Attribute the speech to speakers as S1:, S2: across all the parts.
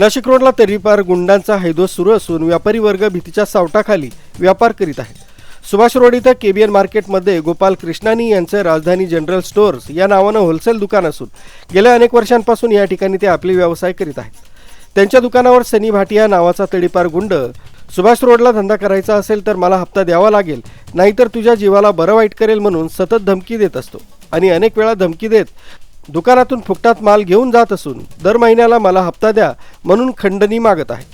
S1: नाशिक रोडला तरीपार गुंडांचा हैदोस सुरू असून व्यापारी वर्ग भीतीच्या सावटाखाली व्यापार करीत आहे सुभाष रोड इथं केबीएन मार्केटमध्ये गोपाल कृष्णानी यांचं राजधानी जनरल स्टोअर्स या नावानं होलसेल दुकान असून गेल्या अनेक वर्षांपासून या ठिकाणी ते आपले व्यवसाय करीत आहेत. त्यांच्या दुकानावर सनी भाटिया नावाचा तडीपार गुंड सुभाष रोडला धंदा करायचा असेल तर मला हप्ता द्यावा लागेल नाहीतर तुझ्या जीवाला बरं वाईट करेल म्हणून सतत धमकी देत असतो. आणि अनेक वेळा धमकी देत दुकानातून फुकटात माल घेऊन जात असून दर महिन्याला मला हप्ता द्या म्हणून खंडणी मागत आहे.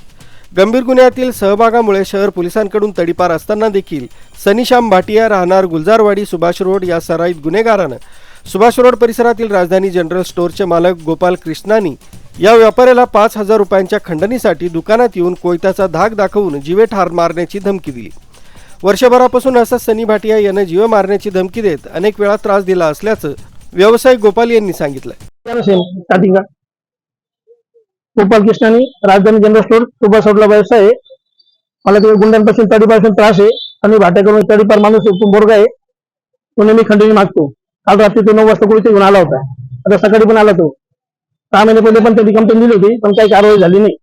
S1: गंभीर गुन्ह्यातील सहभागामुळे शहर पोलिसांकडून तडीपार असताना देखील सनीश्याम भाटिया राहणार गुलजारवाडी सुभाष रोड या सराईत गुन्हेगारानं सुभाष रोड परिसरातील राजधानी जनरल स्टोअरचे मालक गोपाल कृष्णानी या व्यापाऱ्याला पाच हजार रुपयांच्या खंडणीसाठी दुकानात येऊन कोयत्याचा धाक दाखवून जीवे ठार मारण्याची धमकी दिली. वर्षभरापासून असा सनी भाटिया यानं जीव मारण्याची धमकी देत अनेक वेळा त्रास दिला असल्याचं व्यावसायिक गोपाल यांनी सांगितलं.
S2: असेल स्टार्टिंग गोपाल कृष्णाने राजधानी जनरल स्टोअर सुभाष सोडला व्यवसाय आहे. मला तिकडे गुंडांपासून तडीपासून त्रास आहे. आणि भाट्याकडून तडीपार माणूस बोरगा आहे. तो नेहमी खंडणी मागतो. काल रात्री तो नऊ वाजता कुठे घेऊन आला होता. आता सकाळी पण आला तो. सहा महिने पहिले पण त्याची कंप्लेंट दिली होती पण काही कारवाई झाली नाही.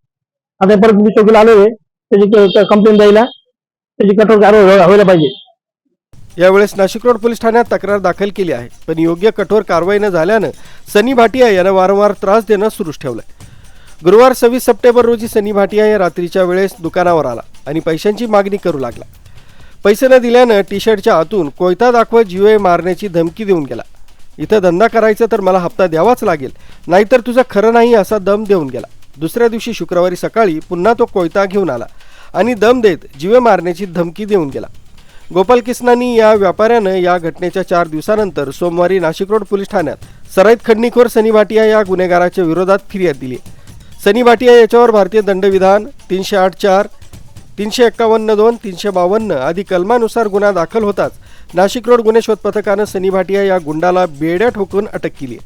S2: आता परत मी चौकीला आलो आहे त्याची कंप्लेंट द्यायला. त्याची कठोर कारवाई व्हायला पाहिजे.
S1: यावेळेस नाशिक रोड पोलीस ठाण्यात तक्रार दाखल केली आहे. पण योग्य कठोर कारवाई न झाल्यानं सनी भाटिया यानं वारंवार त्रास देणं सुरूच ठेवलंय. गुरुवार सव्वीस सप्टेंबर रोजी सनी भाटिया या रात्रीच्या वेळेस दुकानावर आला आणि पैशांची मागणी करू लागला. पैसे न दिल्यानं टी शर्टच्या आतून कोयता दाखवत जीवे मारण्याची धमकी देऊन गेला. इथं धंदा करायचा तर मला हप्ता द्यावाच लागेल नाहीतर तुझं खरं नाही असा दम देऊन गेला. दुसऱ्या दिवशी शुक्रवारी सकाळी पुन्हा तो कोयता घेऊन आला आणि दम देत जीवे मारण्याची धमकी देऊन गेला. गोपाल किसनानी या व्यापाऱ्यानं या घटनेच्या चार दिवसानंतर सोमवारी नाशिक रोड पोलीस ठाण्यात सराईत खंडणीखोर सनी भाटिया या गुन्हेगाराच्या विरोधात फिर्याद दिली. सनी भाटिया याच्यावर भारतीय दंडविधान तीनशे आठ चार तीनशे एक्कावन्न दोन तीनशे बावन्न आदी कलमानुसार गुन्हा दाखल होताच नाशिक रोड गुन्हे शोध पथकानं सनी भाटिया या गुंडाला बेड्या ठोकून अटक केली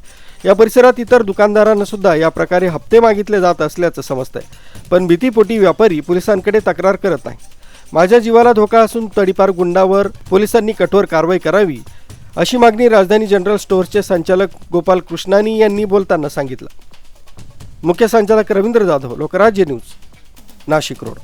S1: या परिसरात इतर दुकानदारांना सुद्धा या प्रकारे हप्ते मागितले जात असल्याचं समजतंय. पण भीतीपोटी व्यापारी पोलिसांकडे तक्रार करत नाही माझ्या जीवाला धोका असून तडीपार गुंडावर पोलिसांनी कठोर कारवाई करावी अशी मागणी राजधानी जनरल स्टोअर्सचे संचालक गोपाल कृष्णानी यांनी बोलताना सांगितलं. मुख्य संचालक रवींद्र जाधव लोकराज्य न्यूज नाशिक रोड.